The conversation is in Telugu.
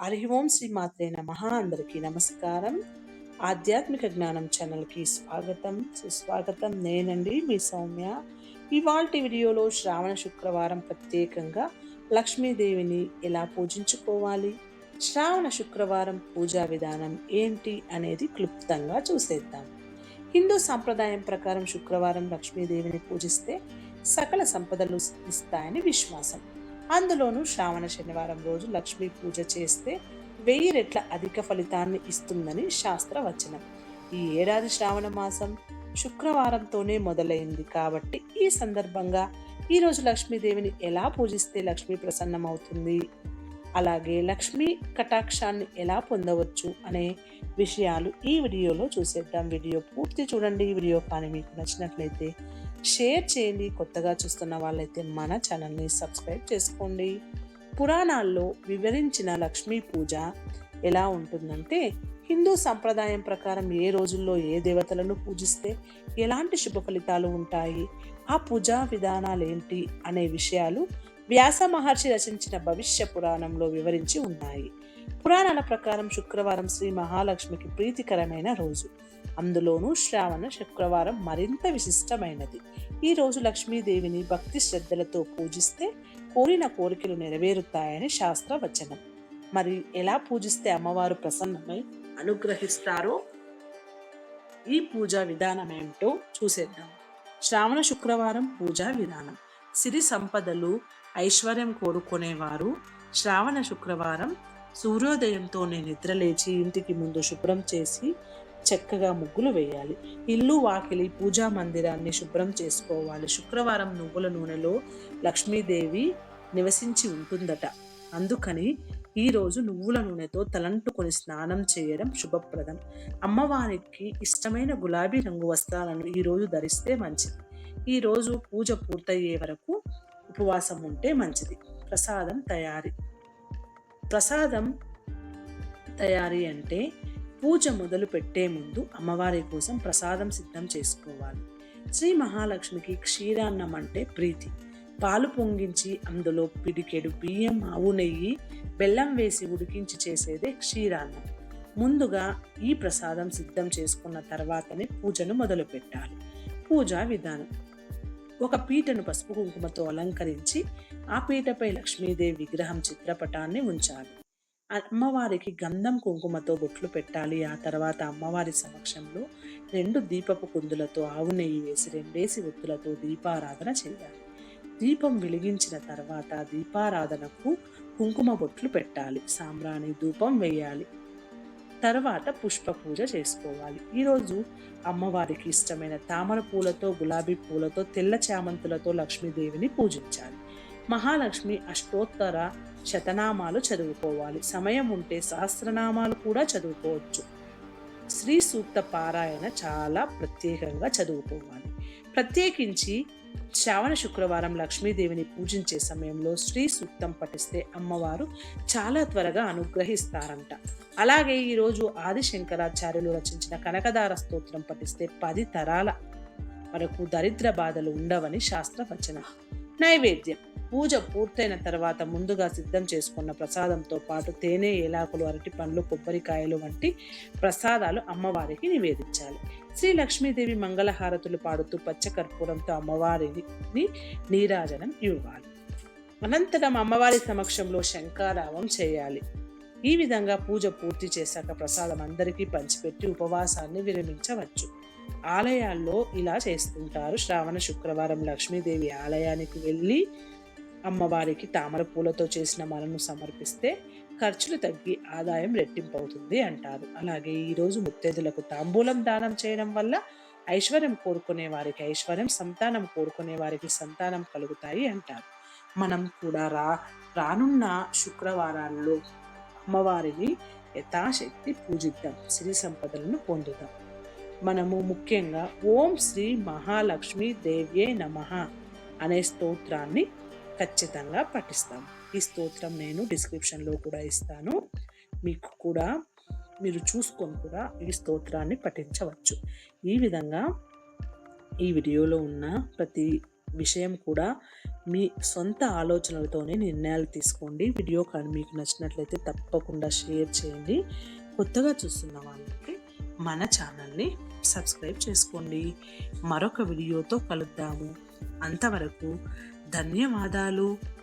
హరి ఓం శ్రీ మాత్రే నమ. అందరికీ నమస్కారం. ఆధ్యాత్మిక జ్ఞానం ఛానల్కి స్వాగతం. సుస్వాగతం నేనండి మీ సౌమ్య. ఇవాళ వీడియోలో శ్రావణ శుక్రవారం ప్రత్యేకంగా లక్ష్మీదేవిని ఎలా పూజించుకోవాలి? శ్రావణ శుక్రవారం పూజా విధానం ఏంటి అనేది క్లుప్తంగా చూసేద్దాం. హిందూ సాంప్రదాయం ప్రకారం శుక్రవారం లక్ష్మీదేవిని పూజిస్తే సకల సంపదలు ఇస్తాయని విశ్వాసం. అందులోనూ శ్రావణ శనివారం రోజు లక్ష్మీ పూజ చేస్తే వెయ్యి రెట్ల అధిక ఫలితాన్ని ఇస్తుందని శాస్త్రవచనం. ఈ ఏడాది శ్రావణ మాసం శుక్రవారంతోనే మొదలైంది కాబట్టి ఈ సందర్భంగా ఈరోజు లక్ష్మీదేవిని ఎలా పూజిస్తే లక్ష్మీ ప్రసన్నమవుతుంది? అలాగే లక్ష్మీ కటాక్షాన్ని ఎలా పొందవచ్చు అనే విషయాలు ఈ వీడియోలో చూసేద్దాం. వీడియో పూర్తి చూడండి. ఈ వీడియో కానీ మీకు నచ్చినట్లయితే షేర్ చేయండి. కొత్తగా చూస్తున్న వాళ్ళైతే మన ఛానల్ని సబ్స్క్రైబ్ చేసుకోండి. పురాణాల్లో వివరించిన లక్ష్మీ పూజ ఎలా ఉంటుందంటే హిందూ సంప్రదాయం ప్రకారం ఏ రోజుల్లో ఏ దేవతలను పూజిస్తే ఎలాంటి శుభ ఫలితాలు ఉంటాయి ఆ పూజా విధానాలు ఏంటి అనే విషయాలు వ్యాస మహర్షి రచించిన భవిష్య పురాణంలో వివరించి ఉన్నాయి. పురాణాల ప్రకారం శుక్రవారం శ్రీ మహాలక్ష్మికి ప్రీతికరమైన రోజు. అందులోనూ శ్రావణ శుక్రవారం మరింత విశిష్టమైనది. ఈ రోజు లక్ష్మీదేవిని భక్తి శ్రద్ధలతో పూజిస్తే కోరిన కోరికలు నెరవేరుతాయని శాస్త్రవచనం. మరి ఎలా పూజిస్తే అమ్మవారు ప్రసన్నమై అనుగ్రహిస్తారో? ఈ పూజా విధానం ఏమిటో చూసేద్దాం. శ్రావణ శుక్రవారం పూజా విధానం. సిరి సంపదలు ఐశ్వర్యం కోరుకునేవారు శ్రావణ శుక్రవారం సూర్యోదయంతోనే నిద్రలేచి ఇంటికి ముందు శుభ్రం చేసి చక్కగా ముగ్గులు వేయాలి. ఇల్లు వాకిలి పూజా మందిరాన్ని శుభ్రం చేసుకోవాలి. శుక్రవారం నువ్వుల నూనెలో లక్ష్మీదేవి నివసించి ఉంటుందట. అందుకని ఈరోజు నువ్వుల నూనెతో తలంటుకొని స్నానం చేయడం శుభప్రదం. అమ్మవారికి ఇష్టమైన గులాబీ రంగు వస్త్రాలను ఈరోజు ధరిస్తే మంచిది. ఈరోజు పూజ పూర్తయ్యే వరకు ఉపవాసం ఉంటే మంచిది. ప్రసాదం తయారీ. ప్రసాదం తయారీ అంటే పూజ మొదలు పెట్టే ముందు అమ్మవారి కోసం ప్రసాదం సిద్ధం చేసుకోవాలి. శ్రీ మహాలక్ష్మికి క్షీరాన్నం అంటే ప్రీతి. పాలు పొంగించి అందులో పిడికెడు బియ్యం ఆవు నెయ్యి బెల్లం వేసి ఉడికించి చేసేదే క్షీరాన్నం. ముందుగా ఈ ప్రసాదం సిద్ధం చేసుకున్న తర్వాతనే పూజను మొదలు పెట్టాలి పూజా విధానం. ఒక పీటను పసుపు కుంకుమతో అలంకరించి ఆ పీటపై లక్ష్మీదేవి విగ్రహం చిత్రపటాన్ని ఉంచాలి. అమ్మవారికి గంధం కుంకుమతో బొట్లు పెట్టాలి. ఆ తర్వాత అమ్మవారి సమక్షంలో రెండు దీపపు కుందులతో ఆవు నెయ్యి వేసి రెండేసి ఒత్తులతో దీపారాధన చేయాలి. దీపం వెలిగించిన తర్వాత దీపారాధనకు కుంకుమ బొట్లు పెట్టాలి. సాంబ్రాణి ధూపం వేయాలి. తర్వాత పుష్ప పూజ చేసుకోవాలి. ఈరోజు అమ్మవారికి ఇష్టమైన తామర పూలతో గులాబీ పూలతో తెల్ల చామంతులతో లక్ష్మీదేవిని పూజించాలి. మహాలక్ష్మి అష్టోత్తర శతనామాలు చదువుకోవాలి. సమయం ఉంటే సహస్రనామాలు కూడా చదువుకోవచ్చు. శ్రీ సూక్త పారాయణ చాలా ప్రత్యేకంగా చదువుకోవాలి. ప్రత్యేకించి శ్రావణ శుక్రవారం లక్ష్మీదేవిని పూజించే సమయంలో శ్రీ సూక్తం పఠిస్తే అమ్మవారు చాలా త్వరగా అనుగ్రహిస్తారంట. అలాగే ఈరోజు ఆదిశంకరాచార్యులు రచించిన కనకదార స్తోత్రం పఠిస్తే పది తరాల వరకు దరిద్ర బాధలు ఉండవని శాస్త్రవచనం. నైవేద్యం. పూజ పూర్తయిన తర్వాత ముందుగా సిద్ధం చేసుకున్న ప్రసాదంతో పాటు తేనె ఏలాకులు అరటి పండ్లు కొబ్బరికాయలు వంటి ప్రసాదాలు అమ్మవారికి నివేదించాలి. శ్రీ లక్ష్మీదేవి మంగళహారతులు పాడుతూ పచ్చకర్పూరంతో అమ్మవారిని నీరాజనం ఇవ్వాలి. అనంతరం అమ్మవారి సమక్షంలో శంకారావం చేయాలి. ఈ విధంగా పూజ పూర్తి చేశాక ప్రసాదం అందరికీ పంచిపెట్టి ఉపవాసాన్ని విరమించవచ్చు. ఆలయాల్లో ఇలా చేస్తుంటారు. శ్రావణ శుక్రవారం లక్ష్మీదేవి ఆలయానికి వెళ్ళి అమ్మవారికి తామర పూలతో చేసిన మనను సమర్పిస్తే ఖర్చులు తగ్గి ఆదాయం రెట్టింపు అవుతుంది అంటారు. అలాగే ఈరోజు ముత్తేదులకు తాంబూలం దానం చేయడం వల్ల ఐశ్వర్యం కోరుకునే వారికి ఐశ్వర్యం సంతానం కోరుకునే వారికి సంతానం కలుగుతాయి అంటారు. మనం కూడా రా రానున్న శుక్రవారాల్లో అమ్మవారిని యథాశక్తి పూజిద్దాం సిరి సంపదలను పొందుదాం. మనము ముఖ్యంగా ఓం శ్రీ మహాలక్ష్మి దేవ్యే నమ అనే స్తోత్రాన్ని ఖచ్చితంగా పఠిస్తాం. ఈ స్తోత్రం నేను డిస్క్రిప్షన్లో కూడా ఇస్తాను. మీకు కూడా మీరు చూసుకొని కూడా ఈ స్తోత్రాన్ని పఠించవచ్చు. ఈ విధంగా ఈ వీడియోలో ఉన్న ప్రతి విషయం కూడా మీ సొంత ఆలోచనలతోనే నిర్ణయాలు తీసుకోండి. వీడియో కానీ మీకు నచ్చినట్లయితే తప్పకుండా షేర్ చేయండి. కొత్తగా చూస్తున్న వాళ్ళకి మన ఛానల్ని సబ్స్క్రైబ్ చేసుకోండి. మరొక వీడియోతో కలుద్దాము. అంతవరకు ధన్యవాదాలు.